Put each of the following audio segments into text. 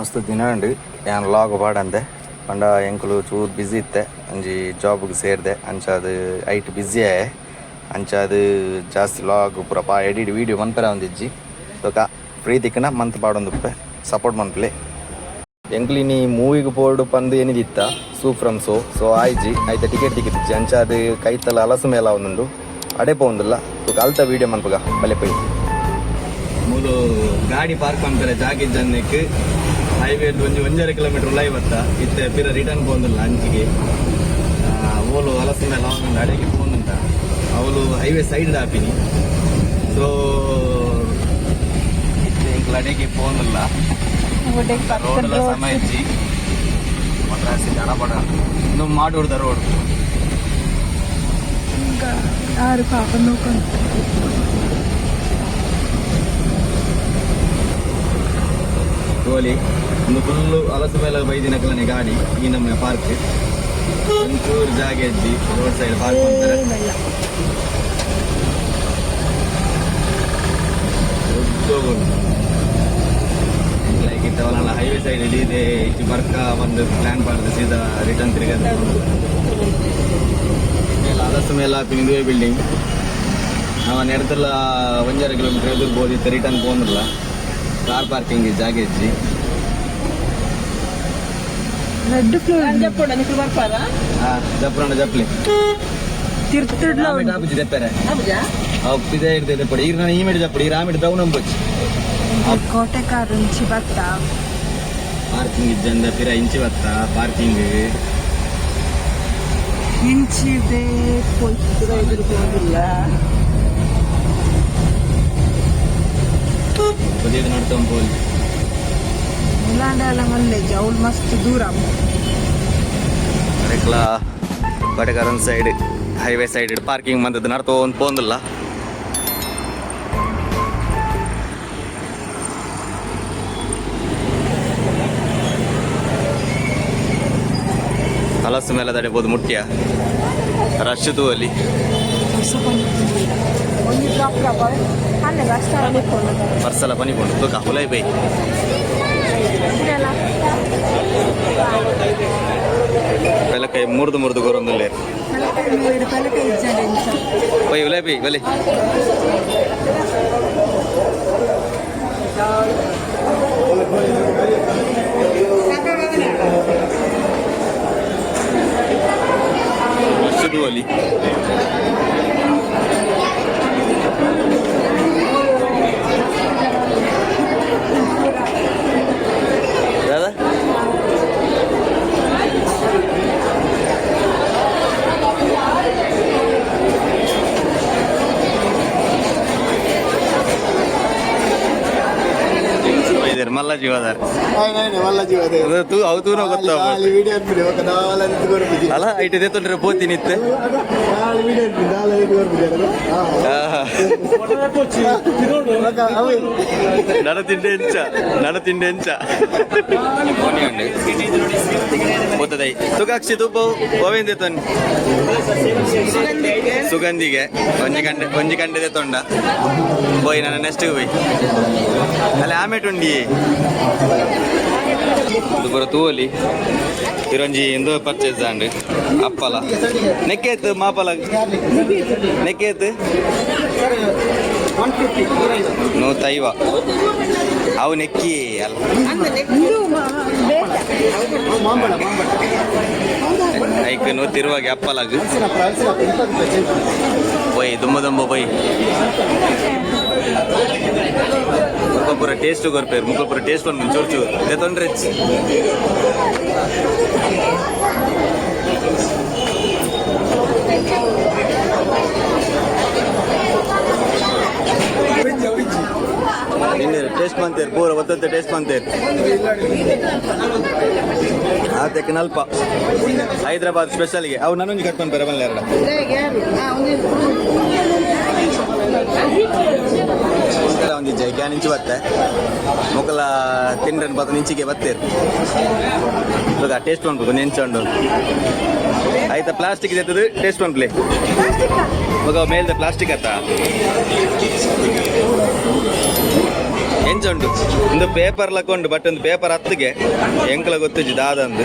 ಮಸ್ತ್ ದಿನ ಉಂಡು. ಯಾನ್ ಲಾಗ್ ಬಾಡಂದೆ ಪಂಡ ಎಂಕುಲು ಚೂರು ಬ್ಯುಸಿ ಇತ್ತೆ. ಅಂಜಿ ಜಾಬ್ಗೆ ಸೇರಿದೆ. ಅಂಚ ಅದು ಐಟ್ ಬ್ಯುಸಿ ಆಯೆ. ಅಂಚ ಅದು ಜಾಸ್ತಿ ಲಾಗ್ ಪೂರ ಪಾ ಎಡಿಟ್ ವೀಡಿಯೋ ಮನ್ಪೆರ ಒಂದಿಜ್ಜಿ ಸೊಕ ಫ್ರೀ ತಿಕ್ಕನ ಮಂತ್ ಪಾಡೊಂದುಪ್ಪೆ ಸಪೋರ್ಟ್ ಮನ್ಪಲಿ. ಎಂಕ್ಲಿ ನೀ ಮೂವಿಗೆ ಪೋರ್ಡು ಪಂದು ಏನಿದಿತ್ತ? ಸೂ ಫ್ರಮ್ ಸೋ ಸೊ ಆಯ್ಜಿ ಆಯ್ತ ಟಿಕೆಟ್ ತಿಕ್ಕಿದ್ಜಿ ಅಂಚಾದು ಕೈತಲ್ಲ ಕೈತಲ ಅಲಸು ಮೇಲ ಒಂದುಂಡು ಅಡೆ ಪೋಂದಿಲ್ಲ ಸೊ ಅಲ್ತ ವೀಡಿಯೋ ಮನ್ಪಗ. ಬಲೆ ಪೈ ಮೂಲು ಗಾಡಿ ಪಾರ್ಕ್ ಮಾಡ್ತಾರೆ ಜಾಗಿ ಹೈವೇ ಒಂಜಿ ಒಂಜಾರು ಕಿಲೋಮೀಟರ್ ಉಲ್ಲ ಇವತ್ತ ಇತ್ತೆ ಪಿರ ರಿಟರ್ನ್ ಪೋಂದುಲ್ಲ ಅಂಚಿಗೆ ಓಲು ಹಲಸಿಂದ ಲಾಂಗ್ ಅಡಿಗೆ ಅಂತ. ಅವಳು ಹೈವೇ ಸೈಡ್ ಆಪಿನಿ ಸೊ ಇತ್ತೆ ಇಂಕಲ ಅಡಿಗೆ ಪೋಂದುಲ್ಲ ರೋಡ್ ಸಮಯಿಸಿ ಮದ್ರಾಸಿ ಅಡಪಡ ಇದು ಮಾಡೋಡ್ದ ರೋಡ್ ಯಾರು ಪಾಪ ನೋಡ್ಕೊಂಡು ಗೋಲಿ ಒಂದು ಫುಲ್ಲು ಹಲಸು ಮೇಲೆ ಬೈದಿನಕಲನೆ ಗಾಡಿ ಈ ನಮ್ಮ ಪಾರ್ಕ್ ಒಂಚೂರು ಜಾಗ ಇದ್ದಿ ರೋಡ್ ಸೈಡ್ ಪಾರ್ಕ್ ಮಾಡ್ತಾರೆ. ಲೈಕ್ ಹೈವೇ ಸೈಡ್ ಇದೆ. ಇಚ್ಚು ಬರ್ಕ ಒಂದು ಪ್ಲಾನ್ ಮಾಡಿದೆ ಸೀದಾ ರಿಟರ್ನ್ ತಿರುಗದ ಆದಷ್ಟು ಹಲಸು ಮೇಲೆ ಪಿಂದುವೆ ಬಿಲ್ಡಿಂಗ್ ನಾವು ನಡೆದಲ್ಲ ಒಂಜರ ಕಿಲೋಮೀಟರ್ ಎದುರು ಬೋದಿತ್ತು ರಿಟರ್ನ್ ಪೋಂದಿಲ್ಲ ಕಾರ್ ಪಾರ್ಕಿಂಗ್ ಜಾಗ ಇಜ್ಜಿ రెడ్ ఫ్లోర్ చెప్పండి నీకు పర్పారా చెప్పండి చెప్పలే తిరుత్తడిలో టాపిక్ చెప్పారా ఇదే ఇప్పుడు ఈ ఈ మీద చెప్పడు ఈ రామిడి దౌ నంబొచ్చు కోటెకారు నుంచి బత్త ಪಾರ್ಕಿಂಗ್ ಇದ್ದಂದ ಪಿರ ಇಂಚಿ ಬತ್ತ ಪಾರ್ಕಿಂಗ್ ಇಂಚಿದೆ ಹೋಗಿಲ್ಲ ಪದೇ ನೋಡ್ತಾ ಹೋಗಿ ಮುಲಾಂಡಲ ಜೌಲ್ ಮಸ್ತ್ ದೂರ. ಅರೆಕ್ಲ ಬಟಗರನ್ ಸೈಡ್ ಹೈವೇ ಸೈಡ್ ಪಾರ್ಕಿಂಗ್ ಬಂದದ್ದು ನಡ್ತೋ ಒಂದು ಪೋಂದಿಲ್ಲ ಹಲಸು ಮೇಲೆ ತಡಿಬೋದು ಮುಟ್ಯ. ರಶ್ ತೂವಲ್ಲಿ ಬರ್ಸಲ ಪನಿಕೊಂಡು ತೂಕ ಹುಲೈ ಬೈ. ಪೆಲ ಕೈ ಮುರಿದು ಮುರಿದು ಗೊರೊಂದಲ್ಲೇ ಒಯ್ ಒಲೆ ಬಿ ಒಲೆ ನಮ್ಮಲ್ಲ ಜೀವದಾರ ಅದು ಅವತೂರ ಗೊತ್ತ ಅಲ್ಲ ಐಟ್ ಇದೆ ತೊಂದ್ರೆ ಪೋತಿ ನಡ ತಿಂಡೆ ಎಂಚ ನಡ ತಿಂಡೆ ಎಂಚ ಓತದೈ ಸುಗಾಕ್ಷಿ ತುಪ್ಪ ಗೋವಿಂದ ತೊಂದು ಸುಗಂಧಿಗೆ. ಒಂಜಿ ಕಂಡೆ ಒಂಜಿ ಕಂಡೆದೆ ತೊಂಡ. ಬೋಯ್ ನನ್ನ ನೆಕ್ಸ್ಟ್ ಬೋಯ್ ಅಲ್ಲ ಆಮೇಟ್ ಉಂಡಿ. ಪೂರ ತೂಲಿ ಇರೊಂಜಿ ಇಂದು ಪರ್ಚೇಸ್ ಆಂಡ್ ಅಪ್ಪಲ. ನೆಕ್ಕೇತ್ ಮಾಪಲ. ನೆಕ್ಕೇತ್ ನೂತೈವ. ಅವು ನೆಕ್ಕಿ ಅಲ್ಲ. ಐಕ್ ನೂತಿರುವಾಗ ಅಪ್ಪಲಾಗ. ಪೊಯ್ ದುಂಬ ದುಂಬ ಪೊಯ್ పోయి ಮುಖಪುರ ಟೇಸ್ಟ್ ಕೊರ್ಪೇರು ಮುಖಪುರ ಟೇಸ್ಟ್ ಒಂದು ಚೂರು ಚೂರು ತೊಂದ್ರೆ ಟೇಸ್ಟ್ ಮಾಡ್ತೇರು ಪೂರ ಒತ್ತತ್ತೆ ಟೇಸ್ಟ್ ಮಾಡ್ತೇರು ಆತಕ್ಕೆ ನಲ್ಪ. ಹೈದರಾಬಾದ್ ಸ್ಪೆಷಲ್ಗೆ ಅವು ನನ್ನೊಂದು ಕಟ್ಕೊಂಡು ಬರಬಲ್ಲ ಎರಡು ಒಂದು ಜೈಗ್ಯಾ ನಿಂಚು ಬತ್ತೆ. ಮುಕ್ಕಲ ತಿಂಡ್ರನ್ ಬತ್ತ ನಿಂಚಿಗೆ ಬತ್ತೇರು. ಇವಾಗ ಟೇಸ್ಟ್ ಮಾಡ್ಬೇಕು ನೆಂಚೊಂಡು ಆಯ್ತಾ ಪ್ಲಾಸ್ಟಿಕ್ ಇದೆ ಟೇಸ್ಟ್ ಮಾಡ್ಲಿ ಮಗ ಮೇಲ್ದ ಪ್ಲಾಸ್ಟಿಕ್ ಆತ ಎಂಚುಂಡು ಒಂದು ಪೇಪರ್ ಲಕ್ಕೊಂಡು ಬಟ್ ಒಂದು ಪೇಪರ್ ಹತ್ತಿಗೆ, ಎಂಕಲ ಗೊತ್ತಿಜ್ಜಿ ದಾದಂದು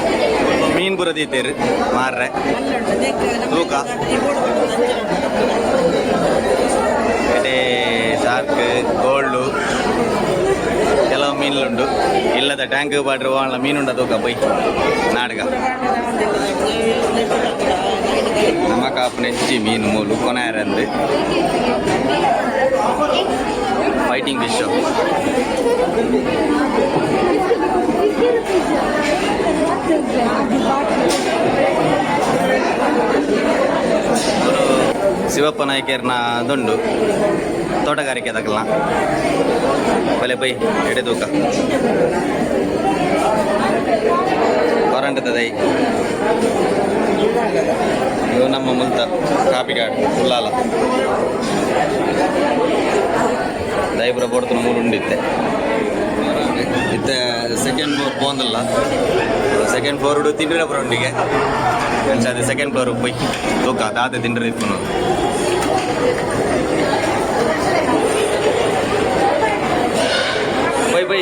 ಮೀನ್ಪುರದಿ ತೇರು ಮಾರ್ರೆ ತೂಕ ಮತ್ತೆ ಶಾರ್ಕ್ ಗೋಲ್ಡು ಕೆಲವು ಮೀನುಂಡು ಇಲ್ಲದ ಟ್ಯಾಂಕ್ ಬಾಟ್ರು ಅಲ್ಲ ಮೀನುಂಡ ತೂಕ ಬೈ ನಾಡ್ಗ ನಮ್ಮ ಕಾಪು ನೆಚ್ಚಿ ಮೀನು ಮೂಲು ಕೊನೆಯರಂದು ಫೈಟಿಂಗ್ ಫಿಶ್ ಶಿವಪ್ಪ ನಾಯ್ಕರ್ನ ದೊಂಡು ತೋಟಗಾರಿಕೆ ತಗಲ ಬಲೆ ಬೈ, ಎಡೆ ತೂಕ. ಹೊರಂಟದ ದೈ. ಇವು ನಮ್ಮ ಕಾಪಿ ಕಾಪಿಗಾಡ್ ಉಲ್ಲಾಲ ದೈಬ್ರ ಬೋಡ್ತು ಮೂರು ಉಂಡಿತ್ತೆ. ಇತ್ತೆ ಸೆಕೆಂಡ್ ಫ್ಲೋರ್ ಪೋಂದಲ್ಲ ಸೆಕೆಂಡ್ ಫ್ಲೋರ್ ಉಡು ತಿಂಡ್ರೆ ಬರೋಂಡಿಗೆ ಅದೇ ಸೆಕೆಂಡ್ ಫ್ಲೋರ್ போய் ತೂಕ ದಾದ ತಿಂಡ್ರೆ ಇತ್ತು ಬೈ ಬೈ.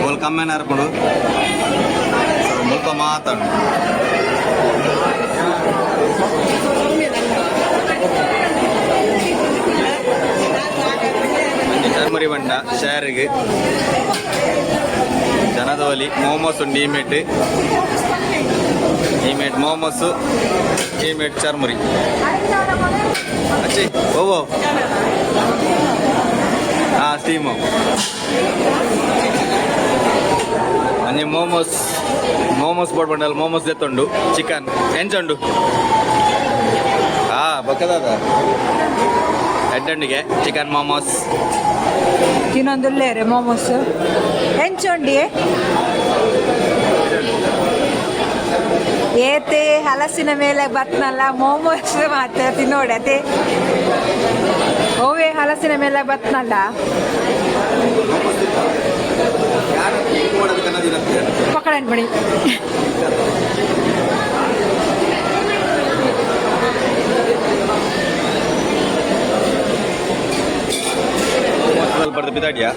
ಮೂಲ ಕಮ್ಮೆನ ಹರ್ಕೊಂಡು ಮಾತಾಡು ಒಂಜಿ ಬಣ್ಣ ಬಂಡ ಜನದೋಲಿ ಮೋಮೋಸ್ ಉಂಡು ಈಮೆಟ್ ಈಮೆಟ್ ಮೋಮೋಸ್ ಈಮೆಟ್ ಚರ್ಮರಿ. ಅಚ್ಚಿ ಓ ಹಾ ಸ್ಟೀಮ್ ಅನಿ ಮೋಮೋಸ್ ಮೋಮೋಸ್ ಬೋರ್ಡ್ ಬಂಡಲ್, ಮೋಮೋಸ್ ಎತ್ತುಂಡು ಚಿಕನ್. ಎಂಚುಂಡು ಹಾ ಬಕ್ಕದಾದ ಎಡ್ಡಂಡಿಗೆ ಚಿಕನ್ ಮೋಮೋಸ್. ತಿನ್ನೊಂದುಲ್ಲೇರೆ ಮೋಮೋಸ್ ಹೆಂಚೊಂಡಿ ಏತೆ ಹಲಸಿನ ಮೇಲೆ ಬತ್ನಲ್ಲ ಮೋಮೋಸ್ ಮಾತ್ರ ತಿನ್ನೋಡತೆ ಓವೇ ಹಲಸಿನ ಮೇಲೆ ಬತ್ನಲ್ಲ. ಪಕಡನ್ ಬಡಿ ಸ್ವಲ್ಪ ಬರ್ದು ಬಿದ್ದಾಡಿಯಾ?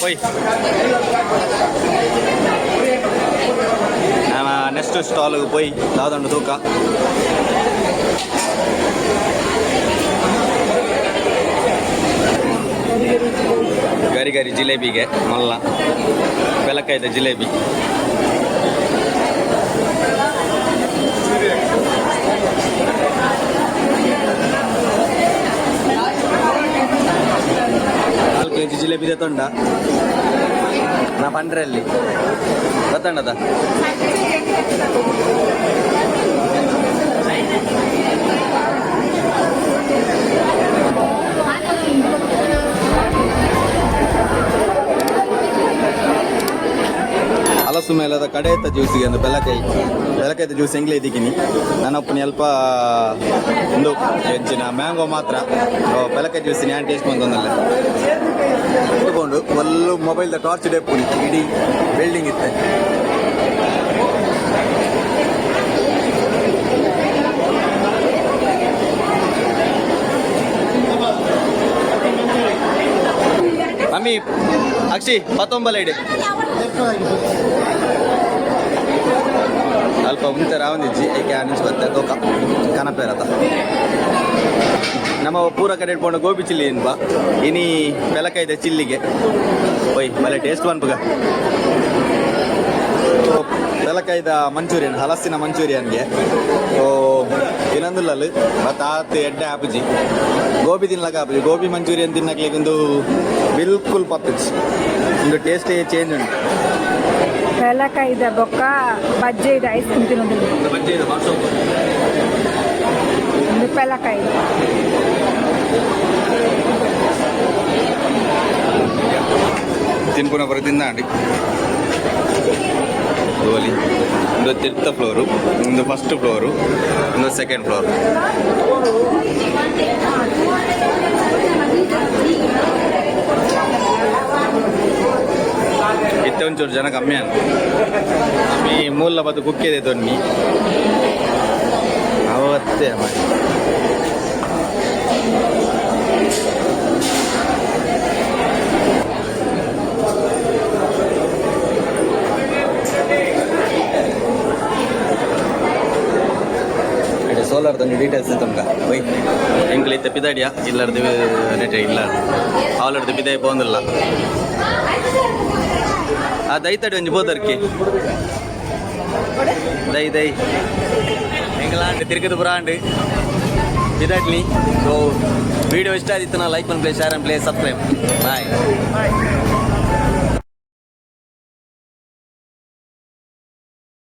ಹೋಯ್. ನೆಕ್ಸ್ಟ್ ಸ್ಟಾಲ್ಗೆ போய் ಯಾವ್ದೊಂದು ತೂಕ. ಗರಿ ಗರಿ ಜಿಲೇಬಿಗೆ ಮಲ್ಲ. ಬೆಲಕಾಯ್ದ ಜಿಲೇಬಿ. ಕೆ ಜಿ ಜಿಲೇಬಿ ತೊಂಡ ನಾ ಪಂಡ್ರಲ್ಲಿ ಗೊತ್ತಂಡದ ಹಲಸು ಮೇಲದ ಕಡೆಯತ್ತ ಜ್ಯೂಸಿಗೆ ಒಂದು ಬೆಲಕಾಯಿ ಬೆಲಕಾಯ್ದ ಜ್ಯೂಸ್ ಹೆಂಗ್ಲೇ ಇದ್ದೀನಿ ನನ್ನ ಒಪ್ಪನ ಅಲ್ಪ ಒಂದು ಹೆಚ್ಚಿನ ಮ್ಯಾಂಗೋ ಮಾತ್ರ. ಬೆಲಕಾಯಿ ಜ್ಯೂಸ್ ನಾನು ಟೇಸ್ಟ್ ಬಂದೊಂದಲ್ಲ ತಗೊಂಡು ಒಲ್ಲು ಮೊಬೈಲ್ದ ಟಾರ್ಚ್ ಡೇಪ್ ಇಡೀ ಬಿಲ್ಡಿಂಗ್ ಇತ್ತೆ. ಮಮ್ಮಿ ಅಕ್ಷಿ ಮತ್ತೊಂಬಲ್ಲ ಇಡಿ. ಅಲ್ಪ ಮುಂತೆ ರಾವಂದಿಜ್ಜಿ ಏಕೆ ಅನಿಸ್ ಬತ್ತೆ ಕನಪೇರತ ನಮ್ಮ ಪೂರ ಕಡೆ ಇಟ್ಕೊಂಡು ಗೋಬಿ ಚಿಲ್ಲಿ ಏನ್ಪಾ ಇನಿ ಬೆಲಕಾಯ್ದ ಚಿಲ್ಲಿಗೆ. ಒಯ್ ಮಲೆ ಟೇಸ್ಟ್ ಬಂದ್ಬಗ ಬೆಲಕಾಯ್ದ ಮಂಚೂರಿಯನ್, ಹಲಸಿನ ಮಂಚೂರಿಯನ್ಗೆ. ಓ ಇನ್ನೊಂದುಲ್ಲಲು ಮತ್ತು ಆತ್ ಎಡ್ಡೆ ಆಪುಜಿ ಗೋಬಿ ತಿನ್ಲಕ ಆಪುಜಿ ಗೋಬಿ ಮಂಚೂರಿಯನ್ ತಿನ್ನಕ್ಲಿಕ್ಕೆ ಒಂದು ಬಿಲ್ಕುಲ್ ಪತ್ತುಜಿ ಒಂದು ಟೇಸ್ಟೇ ಚೇಂಜ್ ಉಂಟು. ಬೆಲಕಾಯ್ದ ಬೊಕ್ಕ ಬಜ್ಜೆ ಇದೆ ಐಸ್ ಕ್ರೀಮ್ ತಿನ್ನೋದು ಒಂದು ಬಜ್ಜಿ ಇದೆ ಮಾಡ್ಸೋದು ಒಂದು ಬೆಲಕಾಯಿ ತಿನ್ಪುನ ಬರ ತಿಂದಾಂಡಿ ಗೋಲಿ ಒಂದು ತಿರ್ತ ಫ್ಲೋರು ಒಂದು ಫಸ್ಟ್ ಫ್ಲೋರು ಒಂದು ಸೆಕೆಂಡ್ ಫ್ಲೋರ್ ಇತ್ತೆ ಒಂಚೂರು ಜನ ಕಮ್ಮಿ ಅನ್ ಆಮಿ ಮೂಲ ಬದು ಕುಕ್ಕಿದೆ ತೊನ್ನಿ ಅವತ್ತೇ ಮಾಡಿ ಇಡೆ ಸೋಲಾರ್ ತಂದು ಡೀಟೇಲ್ಸ್ ತಮ್ಗ ಒಯ್ ಇತ್ತ ಪಿದಾಡಿಯ ಇಲ್ಲರ್ದು ನೆಟ್ಟೆ, ಇಲ್ಲ. ಅವಲರ್ದು ಪಿದಾಯ ಬಂದಿಲ್ಲ ಆ ದೈತಾಡಿ ಒಂಜಿ ಬೋದರ್ಕಿ. ದೈ ದೈ. ಎಂಗ್ಲಾಂಡ್ ತಿರುಗದು ಬುರಾಂಡ್ ಪಿದಾಡ್ಲಿ ಸೊ ವಿಡಿಯೋ ಇಷ್ಟ ಆದಿತ್ತು, ನಾ ಲೈಕ್ ಮನ್ ಪ್ಲೇ ಶೇರ್ ಅನ್ ಪ್ಲೇ ಸಬ್ಸ್ಕ್ರೈಬ್ ಬಾಯ್